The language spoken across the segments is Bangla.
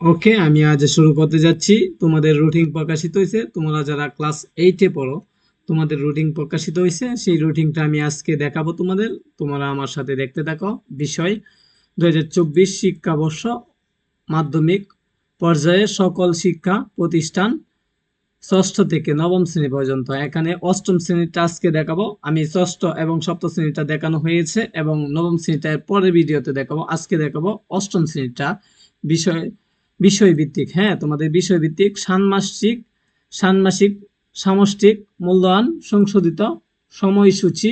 ওকে আমি আজ শুরু করতে যাচ্ছি। তোমাদের রুটিন প্রকাশিত হয়েছে। তোমরা যারা ক্লাস এইটে পড়ো, তোমাদের রুটিন প্রকাশিত হয়েছে। সেই রুটিনটা আমি আজকে দেখাবো তোমাদের। তোমরা আমার সাথে দেখতে থাকো। বিষয় দু হাজার চব্বিশ শিক্ষাবর্ষ, মাধ্যমিক পর্যায়ে সকল শিক্ষা প্রতিষ্ঠান ষষ্ঠ থেকে নবম শ্রেণি পর্যন্ত। এখানে অষ্টম শ্রেণীটা আজকে দেখাবো। আমি ষষ্ঠ এবং সপ্তম শ্রেণীটা দেখানো হয়েছে এবং নবম শ্রেণীটা পরের ভিডিওতে দেখাবো। আজকে দেখাবো অষ্টম শ্রেণীটা। বিষয় বিষয়ভিত্তিক হ্যাঁ তোমাদের বিষয়ভিত্তিক ষান্মাসিক ষান্মাসিক সামষ্টিক মূল্যায়ন সংশোধিত সময়সূচি,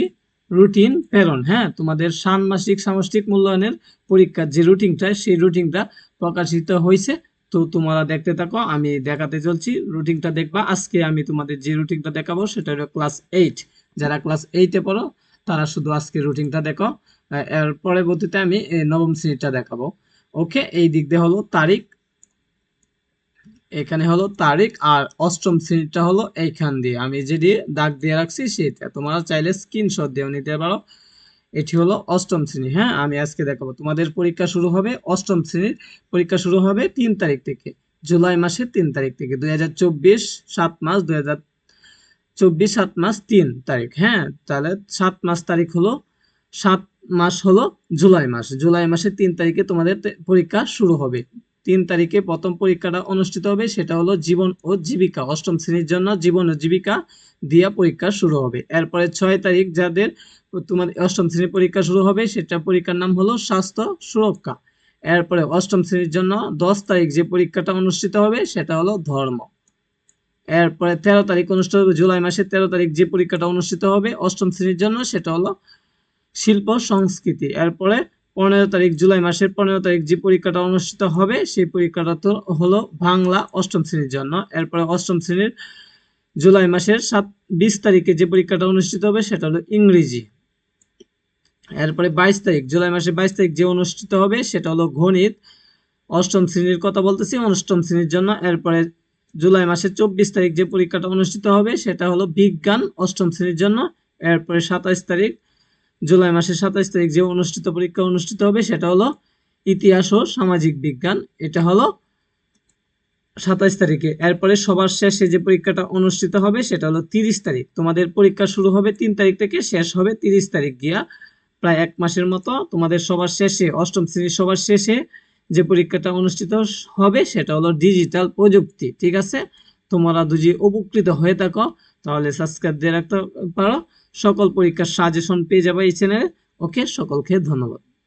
রুটিন প্রেরণ হ্যাঁ তোমাদের ষান্মাসিক সামষ্টিক মূল্যায়নের পরীক্ষার যে রুটিনটা, সেই রুটিনটা প্রকাশিত হয়েছে। তো তোমরা দেখতে থাকো, আমি দেখাতে চলছি, রুটিনটা দেখবা। আজকে আমি তোমাদের যে রুটিনটা দেখাবো, সেটা হলো ক্লাস এইট। যারা ক্লাস এইটে পড়ো, তারা শুধু আজকে রুটিনটা দেখো। এর পরবর্তীতে আমি নবম শ্রেণীটা দেখাবো। ওকে, এই দিক দিয়ে হলো তারিখ এখানে হলো তারিখ আর অষ্টম শ্রেণীটা হলো এইখান দিয়ে। আমি যেটি দাগ দিয়ে রাখছি সেটা তোমরা চাইলে স্ক্রিনশট দিয়েও নিতে পারো। এটি হলো অষ্টম শ্রেণি। হ্যাঁ আমি আজকে দেখাবো। তোমাদের পরীক্ষা শুরু হবে অষ্টম শ্রেণির। পরীক্ষা শুরু হবে তিন তারিখ থেকে, জুলাই মাসের তিন তারিখ থেকে, দুই হাজার চব্বিশ সাত মাস, দুই হাজার চব্বিশ সাত মাস, তিন তারিখ। হ্যাঁ তাহলে সাত মাস তারিখ হলো, সাত মাস হলো জুলাই মাস। জুলাই মাসের তিন তারিখে তোমাদের পরীক্ষা শুরু হবে। তিন তারিখে প্রথম পরীক্ষাটা অনুষ্ঠিত হবে, সেটা হলো জীবন ও জীবিকা। অষ্টম শ্রেণির জন্য জীবন ও জীবিকা দিয়া পরীক্ষা শুরু হবে। এরপরে ছয় তারিখ যাদের তোমাদের অষ্টম শ্রেণির পরীক্ষা শুরু হবে, সেটা পরীক্ষার নাম হলো স্বাস্থ্য সুরক্ষা। এরপরে অষ্টম শ্রেণির জন্য দশ তারিখ যে পরীক্ষাটা অনুষ্ঠিত হবে, সেটা হলো ধর্ম। এরপরে তেরো তারিখ অনুষ্ঠিত হবে, জুলাই মাসের তেরো তারিখ যে পরীক্ষাটা অনুষ্ঠিত হবে অষ্টম শ্রেণির জন্য, সেটা হলো শিল্প সংস্কৃতি। এরপরে পনেরো তারিখ জুলাই মাসের পনেরো তারিখ যে পরীক্ষাটা অনুষ্ঠিত হবে, সেই পরীক্ষাটা তো হলো বাংলা অষ্টম শ্রেণির জন্য। এরপরে অষ্টম শ্রেণির জুলাই মাসের সাত, বিশ তারিখে যে পরীক্ষাটা অনুষ্ঠিত হবে সেটা হলো ইংরেজি। এরপরে বাইশ তারিখ, জুলাই মাসের বাইশ তারিখ যে অনুষ্ঠিত হবে সেটা হলো গণিত। অষ্টম শ্রেণির কথা বলতেছি, অষ্টম শ্রেণির জন্য। এরপরে জুলাই মাসের চব্বিশ তারিখ যে পরীক্ষাটা অনুষ্ঠিত হবে সেটা হলো বিজ্ঞান অষ্টম শ্রেণির জন্য। এরপরে সাতাইশ তারিখ জুলাই মাসের সাতাইশ তারিখ যে অনুষ্ঠিত পরীক্ষা অনুষ্ঠিত হবে, সেটা হলো ইতিহাস ও সামাজিক বিজ্ঞান। এটা হলো সাতাইশ তারিখে। এরপরে সবার শেষে যে পরীক্ষাটা অনুষ্ঠিত হবে, সেটা হলো তিরিশ তারিখ। তোমাদের পরীক্ষা শুরু হবে তিন তারিখ থেকে, শেষ হবে তিরিশ তারিখ গিয়া প্রায় এক মাসের মতো তোমাদের সবার শেষে, অষ্টম শ্রেণির সবার শেষে যে পরীক্ষাটা অনুষ্ঠিত হবে, সেটা হলো ডিজিটাল প্রযুক্তি, ঠিক আছে? তোমরা দুজি উপকৃত হয়ে থাকো তাহলে সাবস্ক্রাইব দিয়ে রাখতে পারো। সকল পরীক্ষার সাজেশন পেয়ে যাবে এই চ্যানেলে ওকে সকলকে ধন্যবাদ।